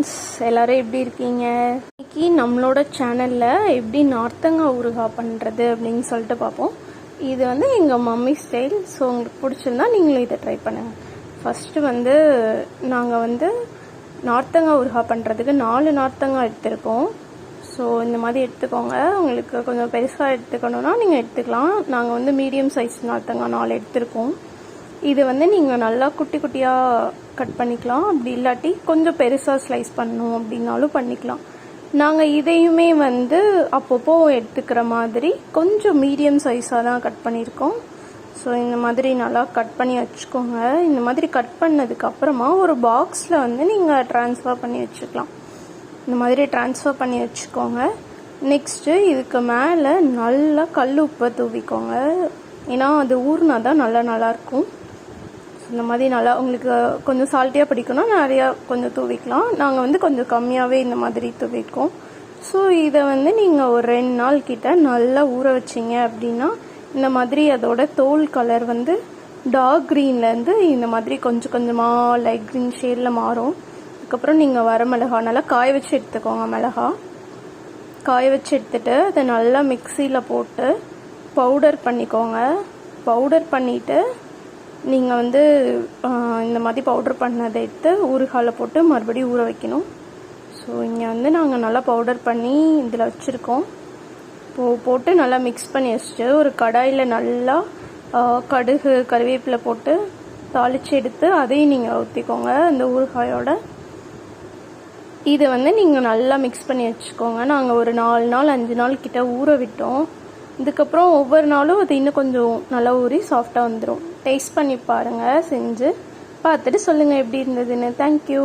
Friends எல்லாரும் எப்படி இருக்கீங்க? இன்னைக்கு நம்மளோட சேனலில் எப்படி நார்த்தங்காய் ஊறுகாய் பண்ணுறது அப்படின்னு சொல்லிட்டு பார்ப்போம். இது வந்து எங்கள் மம்மி ஸ்டைல் ஸோ உங்களுக்கு பிடிச்சிருந்தா நீங்களும் இதை ட்ரை பண்ணுங்கள் ஃபஸ்ட்டு வந்து நாங்கள் வந்து நார்த்தங்காய் ஊறுகாய் பண்ணுறதுக்கு நாலு நார்த்தங்காய் எடுத்திருக்கோம். ஸோ இந்த மாதிரி எடுத்துக்கோங்க. உங்களுக்கு கொஞ்சம் பெருசாக எடுத்துக்கணுன்னா நீங்கள் எடுத்துக்கலாம். நாங்கள் வந்து மீடியம் சைஸ் நார்த்தங்காய் நாலு எடுத்திருக்கோம். இது வந்து நீங்கள் நல்லா குட்டி குட்டியாக கட் பண்ணிக்கலாம். அப்படி இல்லாட்டி கொஞ்சம் பெருசாக ஸ்லைஸ் பண்ணணும் அப்படின்னாலும் பண்ணிக்கலாம். நாங்கள் இதையுமே வந்து அப்பப்போ எடுத்துக்கிற மாதிரி கொஞ்சம் மீடியம் சைஸாக தான் கட் பண்ணியிருக்கோம். ஸோ இந்த மாதிரி நல்லா கட் பண்ணி வச்சுக்கோங்க. இந்த மாதிரி கட் பண்ணதுக்கப்புறமா ஒரு பாக்ஸில் வந்து நீங்கள் ட்ரான்ஸ்ஃபர் பண்ணி வச்சுக்கலாம். இந்த மாதிரி ட்ரான்ஸ்ஃபர் பண்ணி வச்சுக்கோங்க. நெக்ஸ்ட்டு இதுக்கு மேலே நல்லா கல் உப்பை தூவிக்கோங்க. ஏன்னா அது ஊறினா தான் நல்லா நல்லாயிருக்கும். இந்த மாதிரி நல்லா உங்களுக்கு கொஞ்சம் சால்ட்டியாக பிடிக்கணும் நிறையா கொஞ்சம் தூவிக்கலாம். நாங்கள் வந்து கொஞ்சம் கம்மியாகவே இந்த மாதிரி தூவிக்கோம் ஸோ இதை வந்து நீங்கள் ஒரு ரெண்டு நாள் கிட்ட நல்லா ஊற வச்சிங்க அப்படின்னா இந்த மாதிரி அதோட தோல் கலர் வந்து டார்க் க்ரீன்லேருந்து இந்த மாதிரி கொஞ்சம் கொஞ்சமாக லைட் க்ரீன் ஷேடில் மாறும். அதுக்கப்புறம் நீங்கள் வர மிளகா நல்லா காய வச்சு எடுத்துக்கோங்க மிளகா. காய வச்சு எடுத்துட்டு அதை நல்லா மிக்சியில் போட்டு பவுடர் பண்ணிக்கோங்க. பவுடர் பண்ணிவிட்டு நீங்கள் வந்து இந்த மாதிரி பவுடர் பண்ணதை எடுத்து ஊறுகாயில் போட்டு மறுபடியும் ஊற வைக்கணும். ஸோ இங்கே வந்து நாங்கள் நல்லா பவுடர் பண்ணி இதில் வச்சுருக்கோம். போ போட்டு நல்லா மிக்ஸ் பண்ணி வச்சுட்டு ஒரு கடாயில் நல்லா கடுகு கருவேப்பிலை போட்டு தாளித்து எடுத்து அதையும் நீங்கள் ஊற்றிக்கோங்க அந்த ஊறுகாயோட. இதை வந்து நீங்கள் நல்லா மிக்ஸ் பண்ணி வச்சுக்கோங்க. நாங்கள் ஒரு நாலு நாள் அஞ்சு நாள் கிட்ட ஊற விட்டோம். இதுக்கப்புறம் ஒவ்வொரு நாளும் அது இன்னும் கொஞ்சம் நல்லா ஊறி சாஃப்டாக வந்துடும் டேஸ்ட் பண்ணி பாருங்கள் செஞ்சு பார்த்துட்டு சொல்லுங்கள் எப்படி இருந்ததுன்னு. தேங்க்யூ